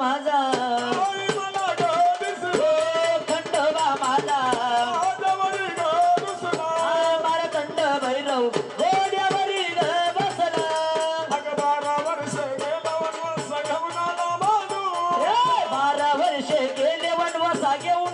माझा I get one.